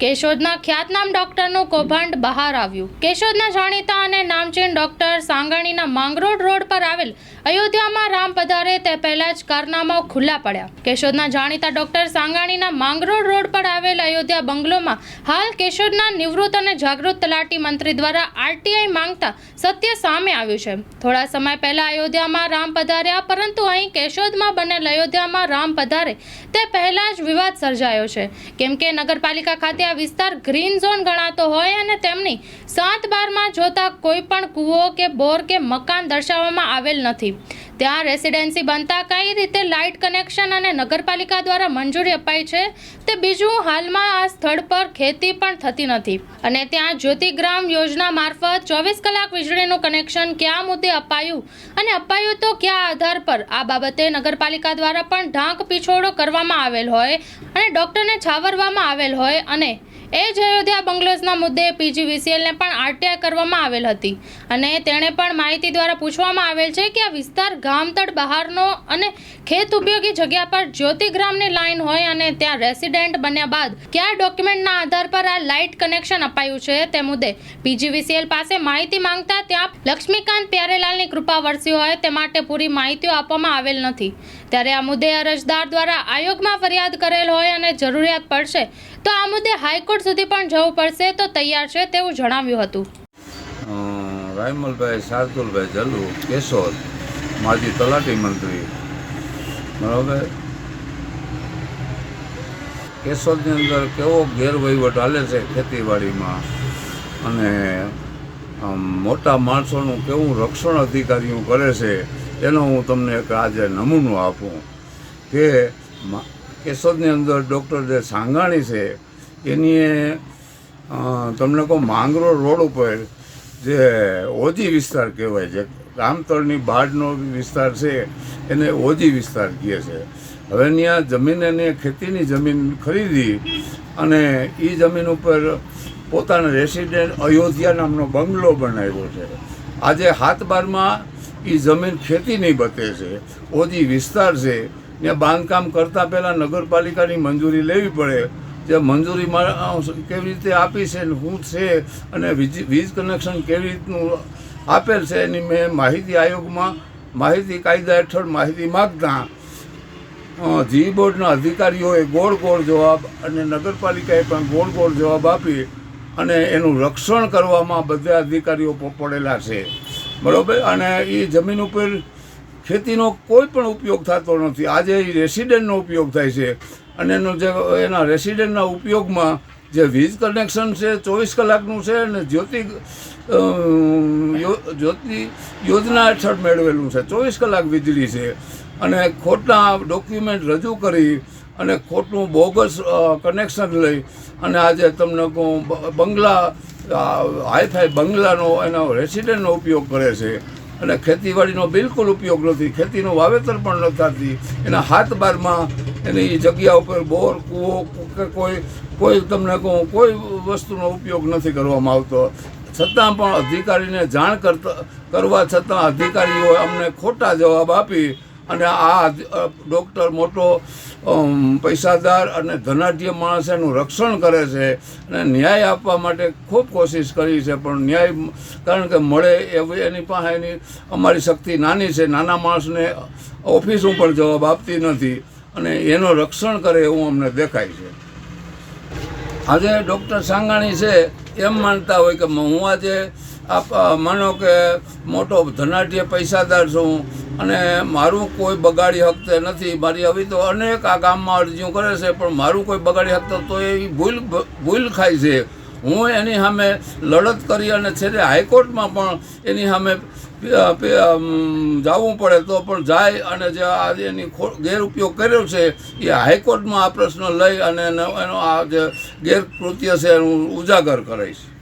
કેશોદના ખ્યાતનામ ડોક્ટરનું કૌભાંડ બહાર આવ્યું. કેશોદના જાણીતા અને નામચીન ડોક્ટર સાંગાણીના માંગરોળ રોડ પર આવેલ અયોધ્યામાં રામ તે પહેલા જ કારનામાઓ ખુલ્લા પડ્યા. કેશોદના જાણીતા ડોક્ટર સાંગાણીના માંગરોળ રોડ પર આવેલ અયોધ્યા બંગલોમાં હાલ કેશોદના નિવૃત્ત અને જાગૃત તલાટી મંત્રી દ્વારા આરટીઆઈ માંગતા સત્ય સામે આવ્યું છે. થોડા સમય પહેલા અયોધ્યામાં રામ પધાર્યા, પરંતુ અહીં કેશોદમાં બનેલ અયોધ્યામાં રામ પધારે તે પહેલા જ વિવાદ સર્જાયો છે. કેમ કે નગરપાલિકા ખાતે આ વિસ્તાર ગ્રીન ઝોન ગણાતો હોય અને તેમની સાત બારમાં જોતા કોઈ પણ કૂવો કે બોર કે મકાન દર્શાવવામાં આવેલ નથી. ત્યાં રેસિડેન્સી બનતા કઈ રીતે લાઇટ કનેક્શન અને નગરપાલિકા દ્વારા મંજૂરી અપાઈ છે તે બીજું હાલમાં આ સ્થળ પર ખેતી પણ થતી નથી. અને ત્યાં જ્યોતિગ્રામ યોજના મારફત ચોવીસ કલાક વીજળીનું કનેક્શન કયા મુદ્દે અપાયું અને અપાયું તો કયા આધાર પર? આ બાબતે નગરપાલિકા દ્વારા પણ ઢાંક પીછોડો કરવામાં આવેલ હોય અને ડૉક્ટરને છાવરવામાં આવેલ હોય અને એ જ અયોધ્યા બંગલોઝના મુદ્દે પીજીવીસીએલને પણ આરટીઆઈ કરવામાં આવેલ હતી. અને તેણે પણ માહિતી દ્વારા પૂછવામાં આવેલ છે કે આ વિસ્તાર ગામતળ બહારનો અને ખેત ઉપયોગી જગ્યા પર જ્યોતિગ્રામની લાઈન હોય અને ત્યાં રેસિડેન્ટ બન્યા બાદ કયા ડોક્યુમેન્ટના આધાર પર આ લાઇટ કનેક્શન અપાયું છે તે મુદ્દે પીજીવીસીએલ પાસે માહિતી માંગતા ત્યાં લક્ષ્મીકાંત પ્યારેલાલની કૃપા વરસી હોય તે માટે પૂરી માહિતીઓ આપવામાં આવેલ નથી. ત્યારે આ મુદ્દે અરજદાર દ્વારા આયોગમાં ફરિયાદ કરેલ હોય અને જરૂરિયાત પડશે, તો આ મુદ્દે હાઈકોર્ટ સુધી પણ જવું પડશે તો તૈયાર છે તેવું જણાવ્યું હતું. રાયમલભાઈ શાર્દુલભાઈ જલ્લુ, કેશોદ, માજી તલાટી મંત્રી. બરાબર? કેશોદની અંદર કેવો ગેરવહીવટ હાલે છે ખેતીવાડીમાં? અને મોટા માણસોનું કેવું રક્ષણ અધિકારીઓ કરે છે એનો હું તમને એક આજે નમૂનો આપું કે કેશોદની અંદર ડૉક્ટર જે સાંગાણી છે એની તમને કહું માંગરો રોડ ઉપર જે ઓજી વિસ્તાર કહેવાય છે, રામતળની બાળનો વિસ્તાર છે, એને ઓજી વિસ્તાર કહે છે. હવે ત્યાં જમીન એને ખેતીની જમીન ખરીદી અને એ જમીન ઉપર પોતાનો રેસિડેન્ટ અયોધ્યા નામનો બંગલો બનાવ્યો છે. આજે હાથ બારમાં એ જમીન ખેતીની બતે છે, ઓજી વિસ્તાર છે. ત્યાં બાંધકામ કરતાં પહેલાં નગરપાલિકાની મંજૂરી લેવી પડે જે મંજૂરી કેવી રીતે આપી છે શું છે અને વીજ કનેક્શન કેવી રીતનું આપેલ છે એની મેં માહિતી આયોગમાં, માહિતી કાયદા હેઠળ માહિતી માગતા જી બોર્ડના અધિકારીઓએ ગોળ ગોળ જવાબ અને નગરપાલિકાએ પણ ગોળ ગોળ જવાબ આપી અને એનું રક્ષણ કરવામાં બધા અધિકારીઓ પડેલા છે. બરાબર? અને એ જમીન ઉપર ખેતીનો કોઈ પણ ઉપયોગ થતો નથી. આજે એ રેસિડેન્ટનો ઉપયોગ થાય છે. અને એનો જે એના રેસિડેન્ટના ઉપયોગમાં જે વીજ કનેક્શન છે, ચોવીસ કલાકનું છે અને જ્યોતિ જ્યોતિ, યોજના હેઠળ મેળવેલું છે. ચોવીસ કલાક વીજળી છે. અને ખોટા ડોક્યુમેન્ટ રજૂ કરી અને ખોટું બોગસ કનેક્શન લઈ અને આજે તમને કહું બંગલા હાઈફાઈ બંગલાનો એનો રેસિડેન્ટનો ઉપયોગ કરે છે. અને ખેતીવાડીનો બિલકુલ ઉપયોગ નથી. ખેતીનું વાવેતર પણ ન થતી. એના હાથ બારમાં એની જગ્યા ઉપર બોર, કૂવો, કે કોઈ કોઈ તમને કહું, કોઈ વસ્તુનો ઉપયોગ નથી કરવામાં આવતો. છતાં પણ અધિકારીને જાણ કરતા, કરવા છતાં અધિકારીઓએ અમને ખોટા જવાબ આપી અને આ ડૉક્ટર મોટો પૈસાદાર અને ધનાઢ્ય માણસ એનું રક્ષણ કરે છે અને ન્યાય આપવા માટે ખૂબ કોશિશ કરી છે, પણ ન્યાય, કારણ કે મળે એવી એની પાસે એની અમારી શક્તિ નાની છે. નાના માણસને ઓફિસ પણ જવાબ આપતી નથી. અને એનું રક્ષણ કરે એવું અમને દેખાય છે. આજે ડૉક્ટર સાંગાણી છે, એમ માનતા હોય કે હું આજે આપ માનો કે મોટો ધનાઢ્ય પૈસાદાર છું અને મારું કોઈ બગાડી હકતે નથી, મારી હવે તો અનેક આ ગામમાં અરજીઓ કરે છે, પણ મારું કોઈ બગાડી હકતો તો એ ભૂલ ભૂલ ખાય છે. હું એની સામે લડત કરી અને છેલ્લે હાઈકોર્ટમાં પણ એની સામે જવું પડે તો પણ જાય અને જે આજે એની ગેરઉપયોગ કર્યો છે, એ હાઈકોર્ટમાં આ પ્રશ્ન લઈ અને એનો આ જે ગેરકૃત્ય છે એનું ઉજાગર કરીશ